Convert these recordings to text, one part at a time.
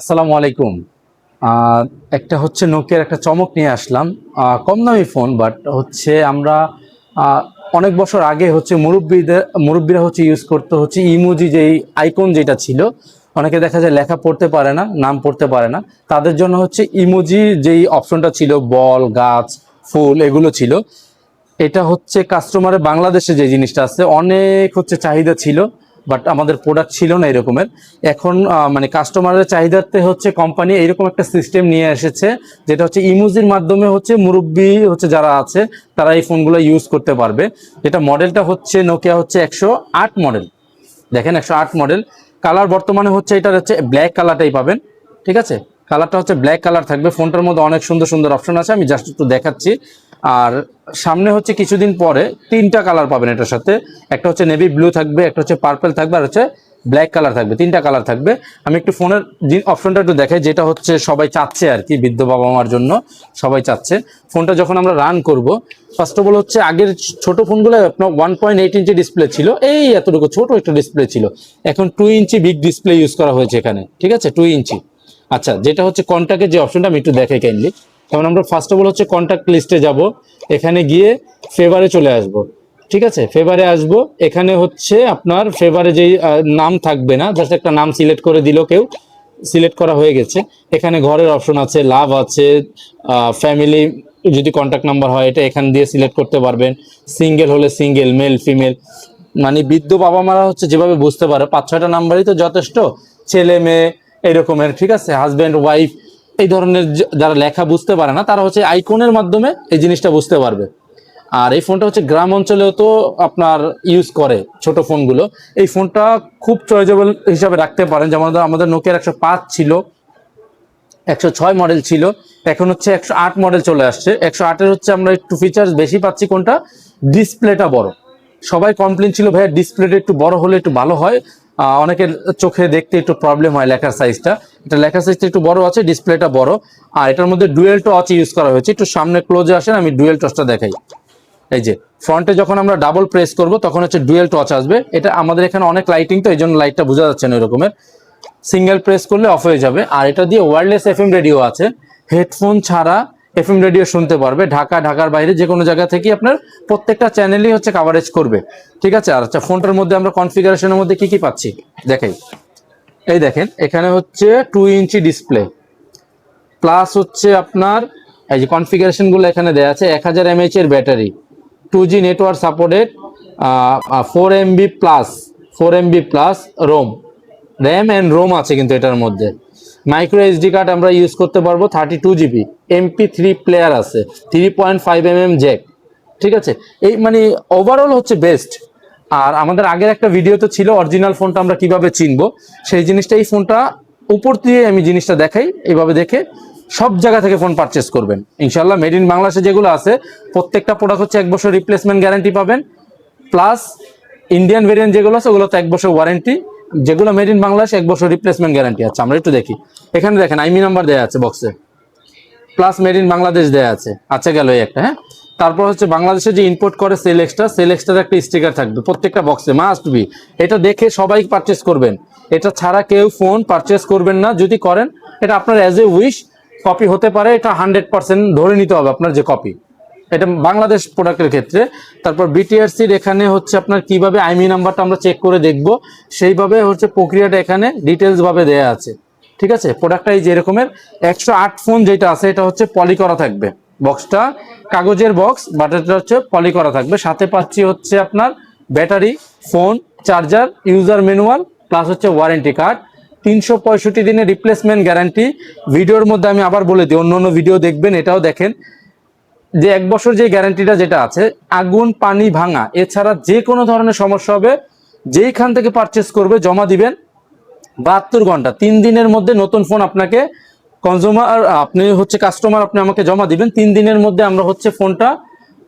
আসসালামু আলাইকুম। একটা হচ্ছে নোকিয়ার একটা চমক নিয়ে আসলাম। কম দামি ফোন বাট হচ্ছে আমরা অনেক বছর আগে হচ্ছে মুরব্বীদের, মুরব্বীরা হচ্ছে ইউজ করতে হচ্ছে ইমোজি যেই আইকন যেটা ছিল। অনেকে দেখা যায় লেখা পড়তে পারে না, নাম পড়তে পারে না। তাদের জন্য হচ্ছে ইমোজি যেই অপশনটা ছিল, বল, গাছ, ফুল, এগুলো ছিল। এটা হচ্ছে কাস্টমারের বাংলাদেশে যে জিনিসটা আছে, অনেক হচ্ছে চাহিদা ছিল। বাট আমাদের প্রোডাক্ট ছিল না এরকমের। এখন মানে কাস্টমারের চাহিদাতে হচ্ছে কোম্পানি এরকম একটা সিস্টেম নিয়ে এসেছে, যেটা হচ্ছে ইমুজির মাধ্যমে হচ্ছে মুরব্বি হচ্ছে যারা আছে, তারা এই ফোনগুলো ইউজ করতে পারবে। যেটা মডেলটা হচ্ছে নোকিয়া হচ্ছে একশো আট মডেল দেখেন একশো আট মডেল কালার বর্তমানে হচ্ছে এটার হচ্ছে ব্ল্যাক কালারটাই পাবেন, ঠিক আছে? কালারটা হচ্ছে ব্ল্যাক কালার থাকবে। ফোনটার মধ্যে অনেক সুন্দর সুন্দর অপশন আছে, আমি জাস্ট একটু দেখাচ্ছি। আর সামনে হচ্ছে কিছুদিন পরে তিনটা কালার পাবেন এটার সাথে। একটা হচ্ছে নেভি ব্লু থাকবে, একটা হচ্ছে পার্পল থাকবে, আর হচ্ছে ব্ল্যাক কালার থাকবে, তিনটা কালার থাকবে। আমি একটু ফোনের অপশনটা একটু দেখাই, যেটা হচ্ছে সবাই চাচ্ছে আর কি, বৃদ্ধ বাবা মার জন্য সবাই চাচ্ছে। ফোনটা যখন আমরা রান করব ফার্স্ট অফ অল হচ্ছে আগের ছোট ফোনগুলো আপনার one point eight inch display ছিল, এই এতটুকু ছোট একটা ডিসপ্লে ছিল। এখন two inch big display use করা হয়েছে এখানে, ঠিক আছে? Two inch. আচ্ছা যেটা হচ্ছে কন্ট্যাক্টের যে অপশনটা আমি একটু দেখাই কাইন্ডলি যেমন আমরা ফার্স্ট অফ অল হচ্ছে কন্ট্যাক্ট লিস্টে যাব, এখানে গিয়ে ফেভারে চলে আসব, ঠিক আছে? ফেভারে আসব, এখানে হচ্ছে আপনার ফেভারে যেই নাম থাকবে না জাস্ট একটা নাম সিলেক্ট করে দিল কেউ সিলেক্ট করা হয়ে গেছে। এখানে ঘরের অপশন আছে লাভ আছে ফ্যামিলি যদি কন্ট্যাক্ট নাম্বার হয়, এটা এখান দিয়ে সিলেক্ট করতে পারবেন। সিঙ্গেল হলে সিঙ্গেল মেল ফিমেল মানে বৃদ্ধ বাবা মারা হচ্ছে যেভাবে বুঝতে পারে, পাঁচ, ছয়টা নাম্বারই তো যথেষ্ট, ছেলে, মেয়ে, এরকমের, ঠিক আছে? হাজব্যান্ড ওয়াইফ এই ধরনের যারা লেখা বুঝতে পারে না, তারা হচ্ছে আইকনের মাধ্যমে এই জিনিসটা বুঝতে পারবে। আর এই ফোনটা হচ্ছে গ্রাম অঞ্চলেও তো আপনার ইউজ করে ছোট ফোনগুলো। এই ফোনটা খুব চয়েজেবল হিসাবে রাখতে পারেন। যেমন আমাদের নোকিয়ার একশো পাঁচ ছিল, একশো ছয় মডেল ছিল, এখন হচ্ছে একশো আট মডেল চলে আসছে। একশো আটের হচ্ছে আমরা একটু ফিচার্স বেশি পাচ্ছি, কোনটা? ডিসপ্লেটা বড়। সবাই কমপ্লেন ছিল, ভাইয়া ডিসপ্লেটা একটু বড় হলে একটু ভালো হয়। অনেকের চোখে দেখতে একটু প্রবলেম হয় লেখার সাইজটা এটা লেখার সাইজটা একটু বড় আছে ডিসপ্লেটা বড়। আর এটার মধ্যে ডুয়েল টচ ইউজ করা হয়েছে। একটু সামনে ক্লোজে আসেন, আমি ডুয়েল টচটা দেখাই। এই যে ফ্রন্টে যখন আমরা ডাবল প্রেস করব, তখন হচ্ছে ডুয়েল টচ আসবে। এটা আমাদের এখানে অনেক লাইটিং তো এই জন্য লাইটটা বোঝা যাচ্ছে না এরকমের। সিঙ্গেল প্রেস করলে অফ হয়ে যাবে। আর এটা দিয়ে ওয়্যারলেস এফএম রেডিও আছে। হেডফোন ছাড়া এফএম রেডিও শুনতে পারবে। ঢাকা, ঢাকার বাইরে যে কোনো জায়গা থেকে আপনার প্রত্যেকটা চ্যানেলই হচ্ছে কাভারেজ করবে। ঠিক আছে? আর আচ্ছা ফোনটার মধ্যে আমরা কনফিগারেশনের মধ্যে কি কি পাচ্ছি? দেখাই। এই দেখেন, এখানে হচ্ছে টু ইঞ্চি ডিসপ্লে প্লাস হচ্ছে আপনার, এই যে কনফিগারেশনগুলো এখানে দেওয়া আছে, এক হাজার এমএইচ এর battery two G network supported four MB plus four MB plus ROM RAM and ROM আছে কিন্তু এটার মধ্যে। মাইক্রো এসডি কার্ড আমরা ইউজ করতে পারব thirty two GB MP three player আছে three point five M M jack ঠিক আছে? এই মানে ওভারঅল হচ্ছে বেস্ট আর আমাদের আগের একটা ভিডিও তো ছিল অরিজিনাল ফোনটা আমরা কীভাবে চিনবো, সেই জিনিসটা, এই ফোনটা উপর দিয়ে আমি জিনিসটা দেখাই এইভাবে দেখে সব জায়গা থেকে ফোন পারচেস করবেন। ইনশাল্লাহ মেড ইন বাংলাদেশে যেগুলো আছে, প্রত্যেকটা প্রোডাক্ট হচ্ছে এক বছর রিপ্লেসমেন্ট গ্যারান্টি পাবেন প্লাস ইন্ডিয়ান ভেরিয়েন্ট যেগুলো আছে ওগুলো তো এক বছর ওয়ারেন্টি যেগুলো মেড ইন বাংলাদেশ এক বছর রিপ্লেসমেন্ট গ্যারান্টি আছে। আমরা একটু দেখি। এখানে দেখেন আইমি নাম্বার দেওয়া আছে বক্সে প্লাস মেড ইন বাংলাদেশ দেওয়া আছে। আচ্ছা গেল এই একটা হ্যাঁ? তারপর হচ্ছে বাংলাদেশে যে ইম্পোর্ট করে সেল এক্সট্রা সেল এক্সট্রার একটা স্টিকার থাকবে, প্রত্যেকটা বক্সে মাস্ট বি এটা দেখে সবাই পারচেস করবেন। এটা ছাড়া কেউ ফোন পারচেস করবেন না। যদি করেন, এটা আপনার অ্যাজ এ উইশ কপি হতে পারে। এটা হান্ড্রেড পার্সেন্ট ধরে নিতে হবে আপনার যে কপি এটা বাংলাদেশ প্রোডাক্টের ক্ষেত্রে। তারপর বিটিআরসির এখানে হচ্ছে আপনার কীভাবে আইমি নাম্বারটা আমরা চেক করে দেখব। সেইভাবে হচ্ছে প্রক্রিয়াটা এখানে ডিটেলস ভাবে দেয়া আছে। ঠিক আছে? প্রোডাক্টটা এই যে এরকমের। একশো আট ফোন যেটা আছে, এটা হচ্ছে পলি করা থাকবে। বক্সটা কাগজের বক্স বাট এটা হচ্ছে পলি করা থাকবে। সাথে পাচ্ছি হচ্ছে আপনার battery phone charger user manual plus হচ্ছে ওয়ারেন্টি কার্ড তিনশো পঁয়ষট্টি দিনের রিপ্লেসমেন্ট গ্যারান্টি ভিডিওর মধ্যে আমি আবার বলে দিই, অন্য অন্য ভিডিও দেখবেন, এটাও দেখেন। যে এক বছর যে গ্যারান্টিটা যেটা আছে, আগুন, পানি ভাঙা, এছাড়া যে কোনো ধরনের সমস্যা হবে, যেইখান থেকে পারচেস করবে, জমা দিবেন বাহাত্তর ঘণ্টা, তিন দিনের মধ্যে নতুন ফোন আপনাকে কনজিউমার আপনি হচ্ছে কাস্টমার আপনি আমাকে জমা দিবেন, তিন দিনের মধ্যে আমরা হচ্ছে ফোনটা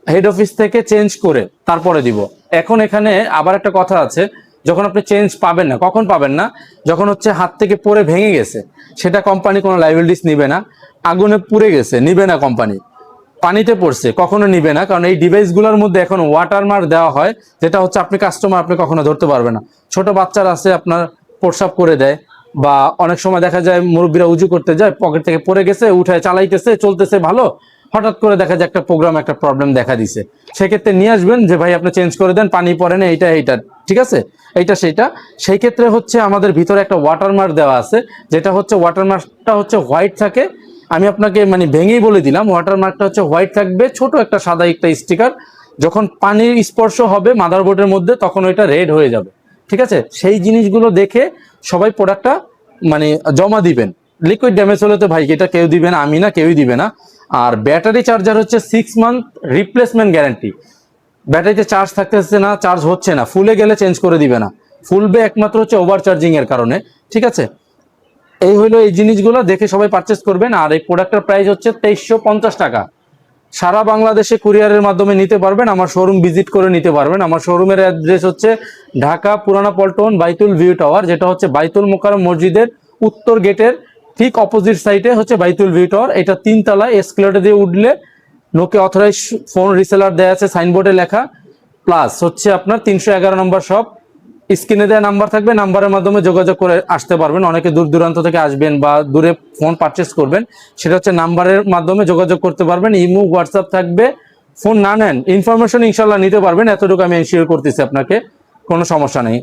হেড অফিস থেকে চেঞ্জ করে তারপরে দিব। এখন এখানে আবার একটা কথা আছে, যখন আপনি চেঞ্জ পাবেন না, কখন পাবেন না, যখন হচ্ছে হাত থেকে পরে ভেঙে গেছে, সেটা কোম্পানি কোনো লাইবিলিটিস নিবে না, আগুনে পুড়ে গেছে, নিবে না কোম্পানি পানিতে পড়ছে, কখনো নিবে না। কারণ এই ডিভাইসগুলোর মধ্যে এখন ওয়াটারমার্ক দেওয়া হয়, যেটা হচ্ছে আপনি কাস্টমার আপনি কখনো ধরতে পারবে না। ছোট বাচ্চারা আছে, আপনার প্রসাব করে দেয়, বা অনেক সময় দেখা যায় মুরব্বীরা উজু করতে যায় পকেট থেকে পড়ে গেছে, উঠায় চালাইতেছে, চলতেছে ভালো। হঠাৎ করে দেখা যায় একটা প্রোগ্রাম একটা প্রবলেম দেখা দিছে। সেক্ষেত্রে নিয়ে আসবেন যে, ভাই, আপনি চেঞ্জ করে দেন, পানি পড়ে না, এইটা এইটা। ঠিক আছে? এইটা, সেইটা। সেই ক্ষেত্রে হচ্ছে আমাদের ভিতরে একটা ওয়াটারমার্ক দেওয়া আছে, যেটা হচ্ছে ওয়াটারমার্কটা হচ্ছে হোয়াইট থাকে আমি আপনাকে মানে ভেঙেই বলে দিলাম ওয়াটারমার্কটা হচ্ছে হোয়াইট থাকবে, ছোট একটা সাদা একটা স্টিকার যখন পানির স্পর্শ হবে মাদারবোর্ডের মধ্যে, তখন ওইটা রেড হয়ে যাবে, ঠিক আছে? সেই জিনিসগুলো দেখে সবাই প্রোডাক্টটা মানে জমা দিবেন। লিকুইড ড্যামেজ হলে তো ভাই, এটা কেউ দিবে না, আমি না, কেউই দিবে না। আর ব্যাটারি চার্জার হচ্ছে সিক্স মান্থ রিপ্লেসমেন্ট গ্যারান্টি ব্যাটারিতে চার্জ থাকতেছে না চার্জ হচ্ছে না ফুলে গেলে চেঞ্জ করে দিবে না। ফুলবে একমাত্র হচ্ছে ওভার চার্জিংয়ের কারণে, ঠিক আছে? এই হলো এই জিনিসগুলো, দেখে সবাই পারচেস করবেন। আর এই প্রোডাক্টের প্রাইস হচ্ছে তেইশশো পঞ্চাশ টাকা। সারা বাংলাদেশে কুরিয়ারের মাধ্যমে নিতে পারবেন, আমার শোরুম ভিজিট করে নিতে পারবেন। আমার শোরুমের অ্যাড্রেস হচ্ছে ঢাকা পুরানা পল্টন বাইতুল ভিউ টাওয়ার যেটা হচ্ছে বাইতুল মোকারম মসজিদের উত্তর গেটের ঠিক অপোজিট সাইডে হচ্ছে বাইতুল ভিউ টাওয়ার এটা তিনতলায় এসকেলেটর দিয়ে উঠলে নোকে অথরাইজ ফোন রিসেলার দেয়া আছে সাইনবোর্ডে লেখা। প্লাস হচ্ছে আপনার তিনশো এগারো নম্বর শপ স্ক্রিনে দেওয়া নাম্বার থাকবে, নাম্বারের মাধ্যমে যোগাযোগ করে আসতে পারবেন। অনেকে দূর দূরান্ত থেকে আসবেন বা দূরে ফোন পারচেস করবেন। সেটা হচ্ছে নাম্বারের মাধ্যমে যোগাযোগ করতে পারবেন। ইমো হোয়াটসঅ্যাপ থাকবে। ফোন না নেন ইনফরমেশন ইনশাল্লাহ নিতে পারবেন। এতটুকু আমি এনশিওর করতেছি আপনাকে। কোনো সমস্যা নেই।